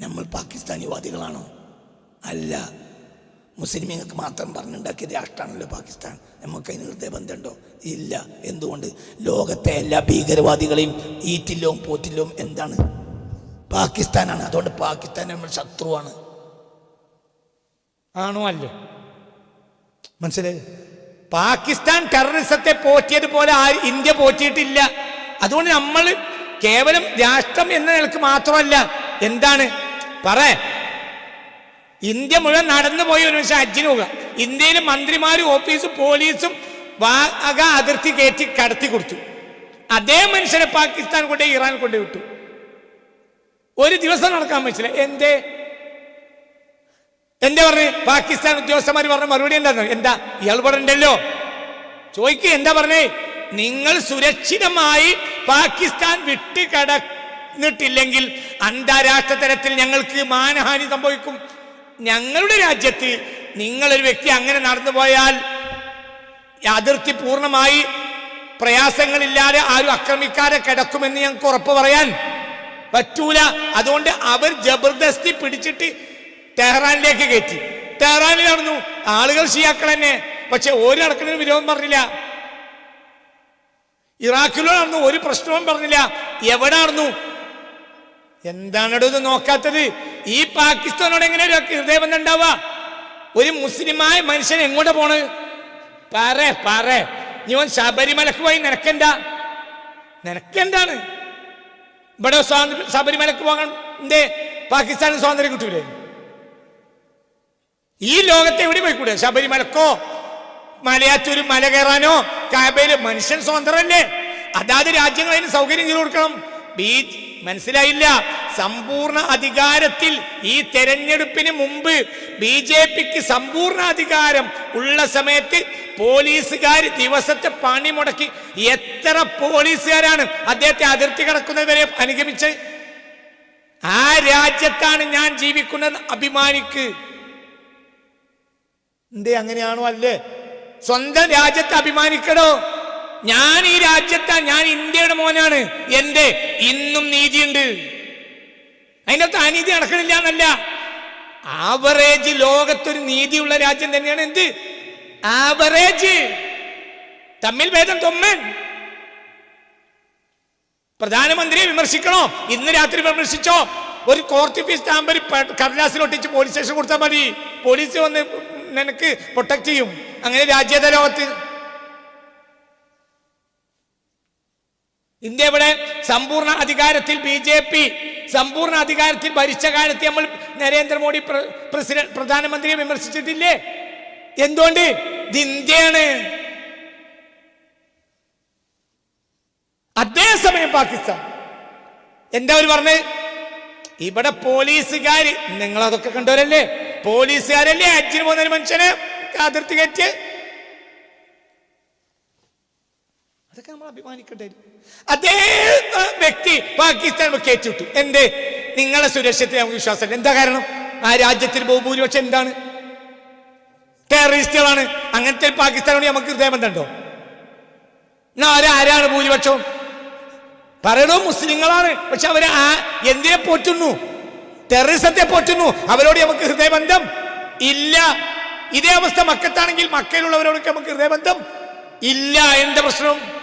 നമ്മൾ പാകിസ്ഥാനിവാദികളാണോ? അല്ല. മുസ്ലിമീങ്ങൾക്ക് മാത്രം പറഞ്ഞുണ്ടാക്കിയ രാഷ്ട്രമാണല്ലോ പാകിസ്ഥാൻ. നമുക്ക് അതിന് ഹൃദയ ബന്ധമുണ്ടോ? ഇല്ല. എന്തുകൊണ്ട്? ലോകത്തെ എല്ലാ ഭീകരവാദികളെയും ഈറ്റില്ലോം പോറ്റില്ലോം എന്താണ്? പാകിസ്ഥാനാണ്. അതുകൊണ്ട് പാകിസ്ഥാൻ നമ്മൾ ശത്രുവാണ്. ആണോ അല്ലേ? മനസ്സിലായി? പാകിസ്ഥാൻ ടെററിസത്തെ പോറ്റിയതുപോലെ ആ ഇന്ത്യ പോറ്റിയിട്ടില്ല. അതുകൊണ്ട് നമ്മൾ കേവലം രാഷ്ട്രം എന്ന നിലയ്ക്ക് മാത്രമല്ല. എന്താണ്? പറ. ഇന്ത്യ മുഴുവൻ നടന്നു പോയി ഒരു പക്ഷെ അജ്ജിന് പോകുക ഇന്ത്യയിലെ മന്ത്രിമാരും ഓഫീസും പോലീസും വാഗ അതിർത്തി കയറ്റി കടത്തി കൊടുത്തു. അതേ മനുഷ്യനെ പാകിസ്ഥാൻ കൊണ്ട് ഇറാൻ കൊണ്ട് വിട്ടു. ഒരു ദിവസം നടക്കാൻ പറ്റില്ല. എന്തേ? എന്താ പറഞ്ഞു? പാകിസ്ഥാൻ ഉദ്യോഗസ്ഥന്മാർ പറഞ്ഞ മറുപടി എന്താ എന്താ? ഇയാൾ ഉണ്ടല്ലോ. ചോദിക്കുക എന്താ പറഞ്ഞേ? നിങ്ങൾ സുരക്ഷിതമായി പാകിസ്ഥാൻ വിട്ട് കടന്നിട്ടില്ലെങ്കിൽ അന്താരാഷ്ട്ര തലത്തിൽ ഞങ്ങൾക്ക് മാനഹാനി സംഭവിക്കും. ഞങ്ങളുടെ രാജ്യത്ത് നിങ്ങളൊരു വ്യക്തി അങ്ങനെ നടന്നു പോയാൽ അതിർത്തി പൂർണമായി പ്രയാസങ്ങളില്ലാതെ ആരും ആക്രമിക്കാതെ കിടക്കുമെന്ന് ഞങ്ങൾക്ക് ഉറപ്പ് പറയാൻ പറ്റൂല. അതുകൊണ്ട് അവർ ജബർദസ്തി പിടിച്ചിട്ട് ടെഹ്റാനിലേക്ക് കയറ്റി. ടെഹ്റാനിൽ നടന്നു. ആളുകൾ ഷിയാക്കൾ തന്നെ. പക്ഷെ ഒരു നടക്കുന്നതിന് വിരോധം പറഞ്ഞില്ല. ഇറാഖിലോ നടന്നു. ഒരു പ്രശ്നവും പറഞ്ഞില്ല. എവിടെ നടന്നു? എന്താണോ ഇത് നോക്കാത്തത്? ഈ പാകിസ്ഥാനോട് എങ്ങനെ ഒരു ഹൃദയബന്ധം ഒരു മുസ്ലിമായ മനുഷ്യൻ എങ്ങോട്ട് പോണ് പറ പറ. ഞാൻ ശബരിമലക്ക് പോയി നിനക്കെന്താ? നിനക്കെന്താണ്? ഇവിടെ സ്വാതന്ത്ര്യ ശബരിമലക്ക് പോകാൻ എന്തേ? പാകിസ്ഥാന് സ്വാതന്ത്ര്യം കിട്ടൂലേ? ഈ ലോകത്തെ എവിടെ പോയിക്കൂടെ? ശബരിമലക്കോ? മലയാറ്റൂര് മല കയറാനോ? കാബയിൽ മനുഷ്യൻ സ്വാതന്ത്ര്യമല്ലേ അതാത് രാജ്യങ്ങൾ അതിന് സൗകര്യം ചെയ്തു കൊടുക്കണം. ബി മനസ്സിലായില്ല. സമ്പൂർണ അധികാരത്തിൽ ഈ തെരഞ്ഞെടുപ്പിന് മുമ്പ് ബി ജെ പിക്ക് സമ്പൂർണ അധികാരം ഉള്ള സമയത്ത് പോലീസുകാർ ദിവസത്തെ പണി മുടക്കി എത്ര പോലീസുകാരാണ് അദ്ദേഹത്തെ അതിർത്തി കടക്കുന്നവരെ അനുഗമിച്ച് ആ രാജ്യത്താണ് ഞാൻ ജീവിക്കുന്നത് അഭിമാനിക്ക്. എന്തേ അങ്ങനെയാണോ അല്ലേ? സ്വന്തം രാജ്യത്തെ അഭിമാനിക്കണോ? ഞാൻ ഈ രാജ്യത്താ ഞാൻ ഇന്ത്യയുടെ മോനാണ്. എന്റെ ഇന്നും നീതിയുണ്ട്. അതിനകത്ത് അനീതി നടക്കണില്ല എന്നല്ല. ആവറേജ് ലോകത്തൊരു നീതിയുള്ള രാജ്യം തന്നെയാണ് എന്ത്? ആവറേജ് തമ്മിൽ ഭേദം തൊമ്മൻ. പ്രധാനമന്ത്രിയെ വിമർശിക്കണോ? ഇന്ന് രാത്രി വിമർശിച്ചോ? ഒരു കോർട്ട് ഫീസ് സ്റ്റാമ്പ് കടലാസിൽ ഒട്ടിച്ച് പോലീസ് സ്റ്റേഷൻ കൊടുത്താൽ മതി. പോലീസ് വന്ന് നിനക്ക് പ്രൊട്ടക്ട് ചെയ്യും. അങ്ങനെ രാജ്യത ലോകത്ത് ഇന്ത്യ ഇവിടെ സമ്പൂർണ അധികാരത്തിൽ ബി ജെ പി സമ്പൂർണ അധികാരത്തിൽ ഭരിച്ച കാലത്ത് നമ്മൾ നരേന്ദ്രമോദി പ്ര- പ്രസിഡന്റ് പ്രധാനമന്ത്രിയെ വിമർശിച്ചിട്ടില്ലേ? എന്തുകൊണ്ട്? ഇത് ഇന്ത്യയാണ്. അതേസമയം പാകിസ്ഥാൻ. എന്താ അവർ പറഞ്ഞത് ഇവിടെ പോലീസുകാർ നിങ്ങൾ അതൊക്കെ കണ്ടവരല്ലേ? പോലീസുകാരല്ലേ? അച്ഛന് പോകുന്ന ഒരു മനുഷ്യനെ അതിർത്തി കയറ്റ് അതൊക്കെ നമ്മൾ അഭിമാനിക്കട്ടെ അതേ വ്യക്തി പാകിസ്ഥാൻ കയറ്റിവിട്ടു എന്തേ? നിങ്ങളെ സുരക്ഷത്തിൽ നമുക്ക് വിശ്വാസമില്ല. എന്താ കാരണം? ആ രാജ്യത്തിൽ ബഹുഭൂരിപക്ഷം എന്താണ്? ടെററിസ്റ്റുകളാണ്. അങ്ങനത്തെ പാകിസ്ഥാനോട് നമുക്ക് ഹൃദയബന്ധമുണ്ടോ? എന്നാ അവരാരാണ് ഭൂരിപക്ഷവും പറയണോ മുസ്ലിങ്ങളാണ്. പക്ഷെ അവർ ആ എന്തിനെ പോറ്റുന്നു? ടെററിസത്തെ പോറ്റുന്നു? അവരോട് നമുക്ക് ഹൃദയബന്ധം ഇല്ല. ഇതേ അവസ്ഥ മക്കത്താണെങ്കിൽ മക്കയിലുള്ളവരോടൊക്കെ നമുക്ക് ഹൃദയബന്ധം ഇല്ല. എന്താ പ്രശ്നം?